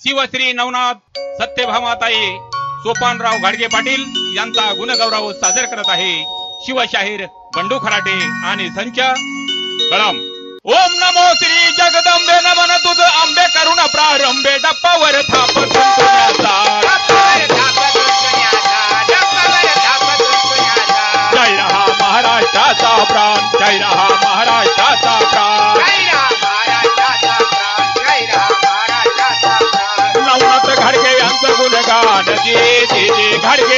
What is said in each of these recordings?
शिवश्री नवनाथ सत्यभामाताई सोपानराव घाडगे पाटील यांचा गुणगौरव सादर करत आहे शिवशाहीर बंडू खराटे आणि संच कळम ओम नमो श्री जगदंबे नमन तुझ आंबे करुण प्रारंभे डप्पावर थाप जय रहा महाराष्ट्राचा प्राण जय रहा महाराष्ट्र घाडगे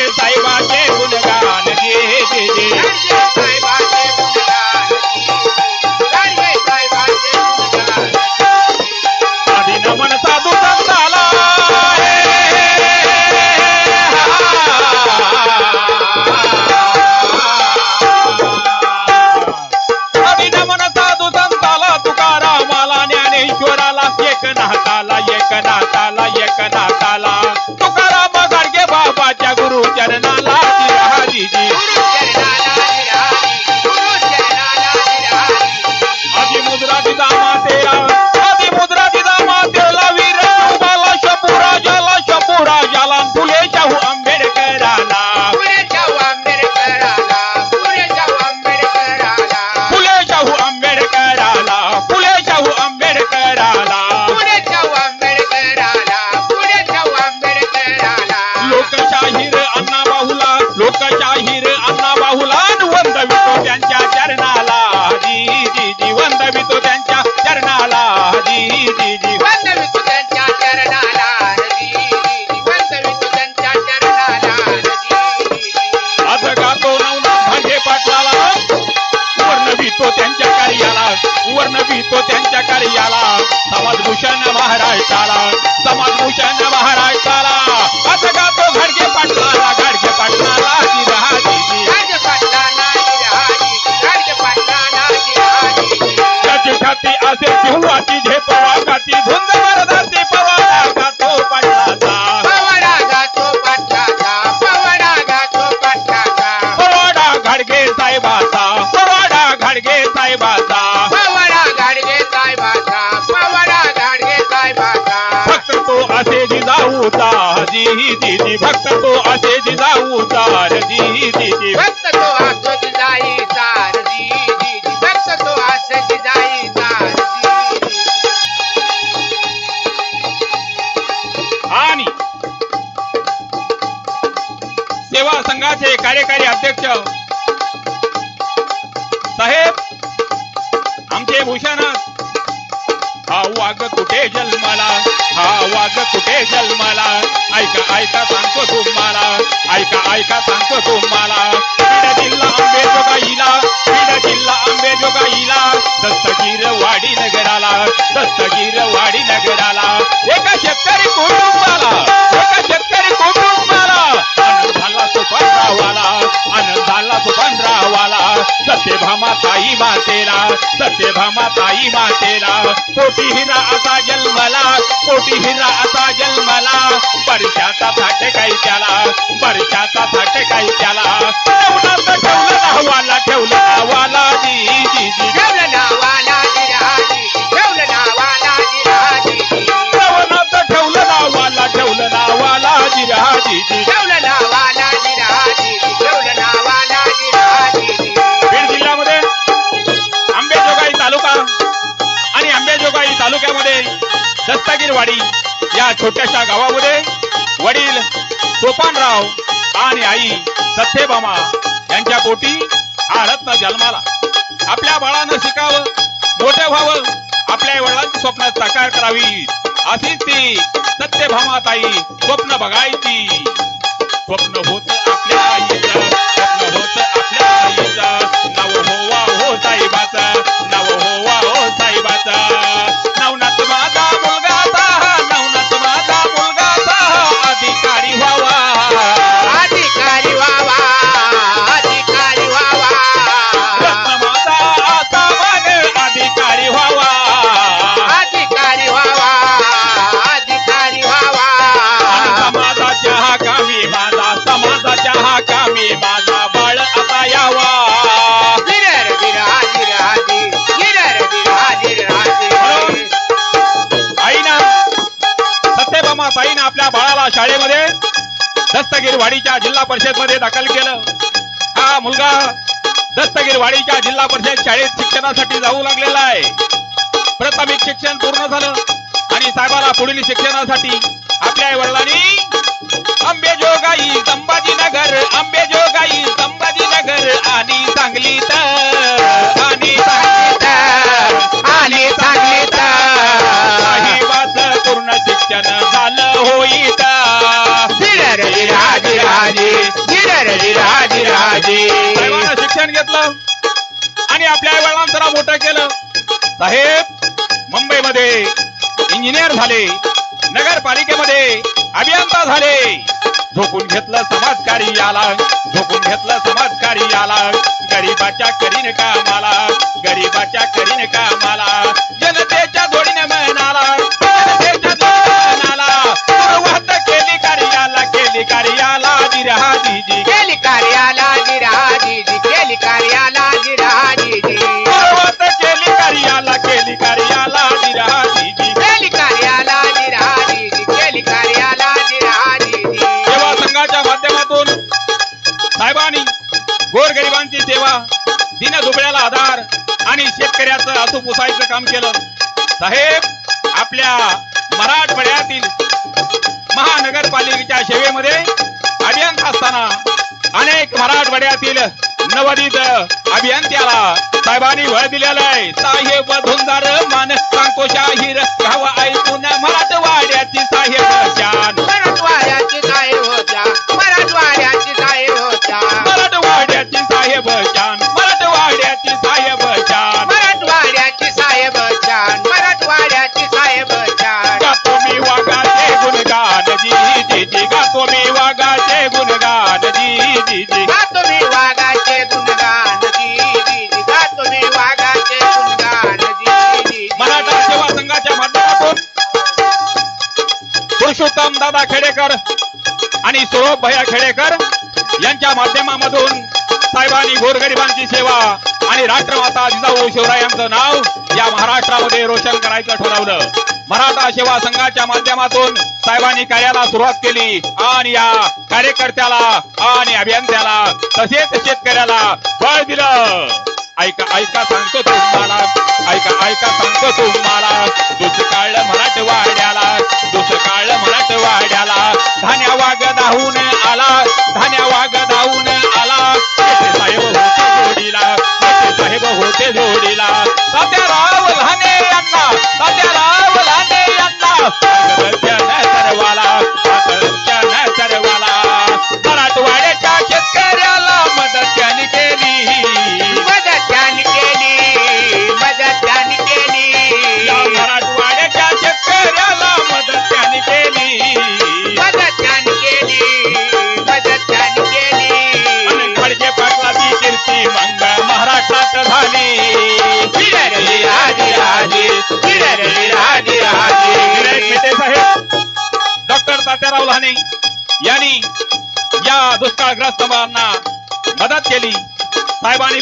वर्णवितो त्यांच्या कार्याला संघाचे कार्यकारी अध्यक्ष साहेब आमचे भूषणात हा वाघ कुठे जन्माला? हा वाघ कुठे जन्माला? ऐका ऐका सांगतो तुम्हाला. ऐका ऐका सांगतो तुम्हाला. बीड जिल्हा अंबेजोगाईला बीड जिल्हा अंबेजोगाईला दत्तगीर वाडी नगराला दत्तगीर वाडी नगराला. मातेला सत्यभामा ताई मातेला कोटी हिरा असा जन्मला कोटी हिरा असा जन्मला परशाचा थाट काही त्याला परशाचा थाट काही त्याला ठेवलं नावाला ठेवलं नावाला जी जी जी आई सत्यभामा यांच्या पोटी हा रत्न जन्माला. आपल्या बाळानं शिकावं मोठं व्हावं आपल्या वडिलांची स्वप्न साकार करावी. अशीच ती सत्यभामा ताई स्वप्न बघायची. स्वप्न होत आपल्या आईचं. दस्तगीरवाडीच्या जिल्हा परिषदमध्ये दाखल केलं. हा मुलगा दस्तगीरवाडीच्या जिल्हा परिषद शाळेत शिक्षणासाठी जाऊ लागलेला आहे. प्राथमिक शिक्षण पूर्ण झालं आणि साहेबाला पुढील शिक्षणासाठी आपल्या वडिलांनी अंबेजोगाई संभाजीनगर अंबेजोगाई संभाजीनगर आणि सांगली तर आपल्या आई वडिलांना जरा मोठं केलं. साहेब मुंबईमध्ये इंजिनियर झाले नगरपालिकेमध्ये अभियंता झाले. झोपून घेतलं समाजकारी आला झोपून घेतलं समाजकारी आला गरीबाच्या करीन कामाला गरीबाच्या करीन कामाला. जनतेच्या जोडीने म्हणाला केलं. साहेब आपल्या मराठवाड्यातील महानगरपालिकेच्या सेवेमध्ये अभियंता असताना अनेक मराठवाड्यातील नवोदित अभियंत्याला साहेबांनी बळ दिलेलं आहे. साहेब धुंदार मान सांगतो शाहीर घ्यावा ऐकून मराठवाड्याची साहेब शान मराठवाड्याची साहेब होत्या मराठवाड्याची साहेब होत्या मराठवाड्याची साहेब खेडेकर आणि सौरभ भैया खेडेकर यांच्या माध्यमामधून साहेबांनी गोरगरिबांची सेवा आणि राष्ट्रमाता जिजाऊ शिवरायांचं नाव या महाराष्ट्रामध्ये रोशन करायचं ठरवलं. मराठा सेवा संघाच्या माध्यमातून साहेबांनी कार्याला सुरुवात केली आणि या कार्यकर्त्याला आणि अभियंत्याला तसेच शेतकऱ्याला बळ दिलं. ऐका ऐका सांगतो तुम्हाला. ऐका ऐका सांगतो तुम्हाला. दुष्काळ मराठवाड्याला दुष्काळ मराठवाड्याला धान्या वाग धावून आला धान्या वाग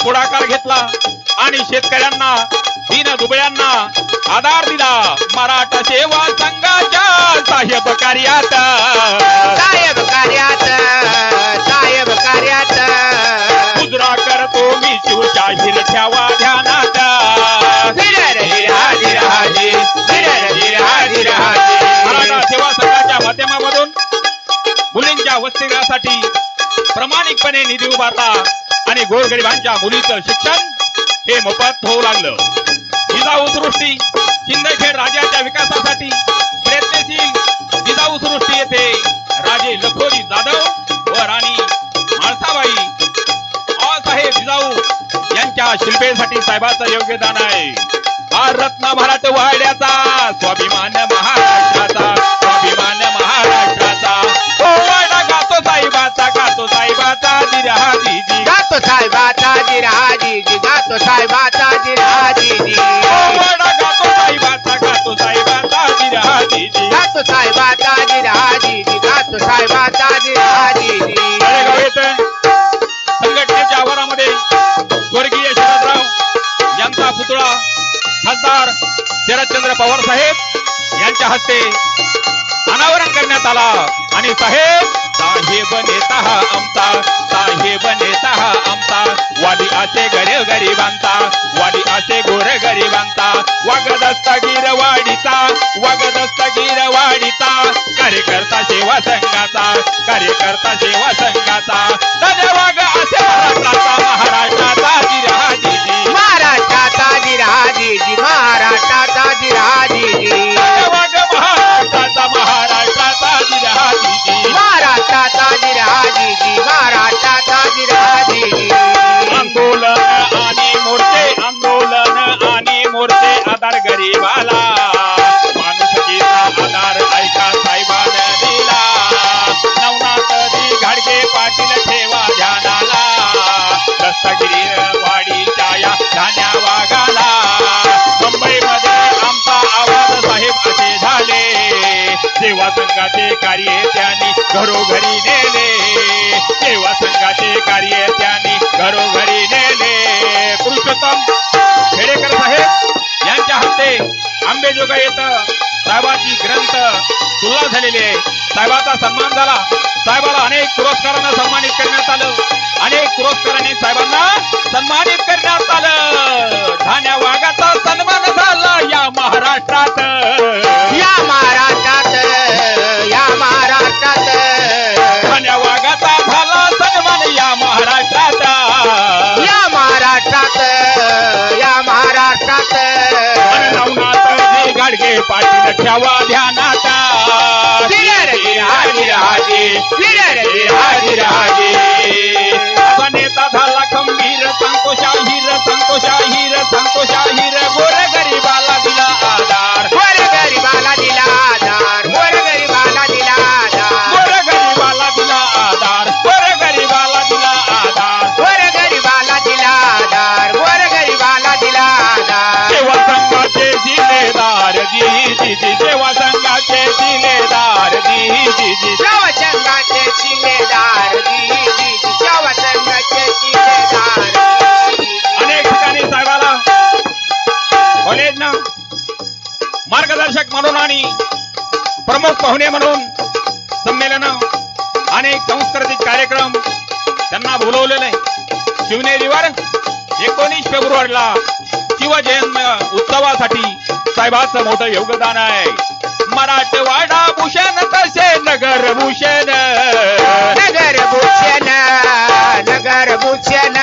पुढाकार घेतला आणि शेतकऱ्यांना दीन दुबळ्यांना आधार दिला. मराठा सेवा संघाच्या साहेब कार्यात. साहेब कार्यात साहेब कार्यात. मुद्रा करतो मी शिवशाहीर ठेवा ध्यानात. मराठा सेवा संघाच्या माध्यमामधून मुलींच्या वसतिगृहासाठी प्रामाणिकपणे निधी उभारला. आणि गोरगरिबांच्या मुलीचं शिक्षण हे मोफत होऊ लागलं. जिजाऊ सृष्टी शिंदखेड राजाच्या विकासासाठी प्रयत्नशील जिजाऊ सृष्टी येथे राजे लखोजी जाधव व राणी माळसाबाई. साहेब जिजाऊ यांच्या शिल्पेसाठी साहेबाचं योगदान आहे. हा रत्न मराठवाड्याचा पवार साहेब यांच्या हस्ते अनावरण करण्यात आला. आणि साहेब साहेब नेता आमचा साहेब नेता आमचा. वाली असे गरीब गरिबांचा घरोघरी नेले. सेवा संघाचे कार्य त्यांनी घरोघरी नेले. पुरुषोत्तम खेडेकर साहेब यांच्या हस्ते आंबेजोगा येत साहेबाची ग्रंथ तुलना झालेली आहे. साहेबाचा सन्मान झाला. साहेबाला अनेक पुरस्कारांना सन्मानित करण्यात आलं. अनेक पुरस्कारांनी साहेबांना सन्मानित करण्यात आलं. धान्या वाघाचा सन्मान झाला या महाराष्ट्रात. या महाराष्ट्रात. ठेवा ध्यानात गिरर गिराजी राजे गिरर गिराजी राजे असा नेता झाला खंबीर संतोषाहीर संतोषाहीर संतोषाहीर. मार्गदर्शक म्हणून आणि प्रमुख पाहुणे म्हणून संमेलन अनेक सांस्कृतिक कार्यक्रम त्यांना बोलवलेले शिवनेरीवर एकोणीस फेब्रुवारीला शिवजयंत उत्सवासाठी साहेबाचं मोठं योगदान आहे. मराठवाडा भूषण तसे नगर भूषण. नगर भूषण नगर भूषण.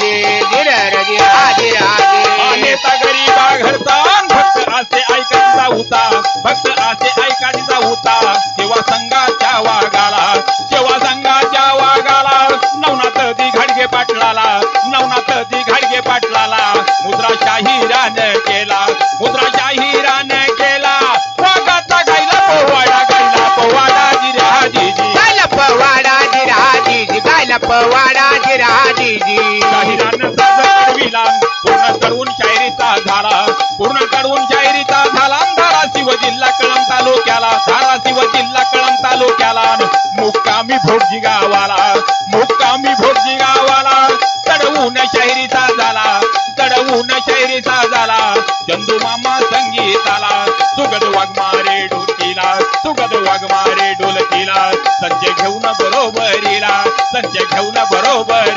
राजे गिरर जिराजी राजे नेता गरीबा घरचा भक्त असे ऐकायचा होता. भक्त असे ऐकायचा होता. सेवा संघाच्या वागाला सेवा संघाच्या वागाला नवनाथ दी घाडगे पाटलाला नवनाथ दी घाडगे पाटलाला मुद्रा शाहिरानं केला मुद्रा शाहिरानं केला. वाघाचा गायला पोवाडा गायला पोवाडा जिराजीजी गायला पवाडा जिराजी जी गायला पवाडा जिराजी भोजी गावाला मुक्कामी भोजी गावाला चढवून शहरीचा झाला. चढवून शहरीचा झाला. चंदू मामा संगीताला. सुगद वाघमारे ढोलकीला सुगद वाघमारे ढोलकीला संजय घेऊन बरोबरीला. संजय घेऊन बरोबर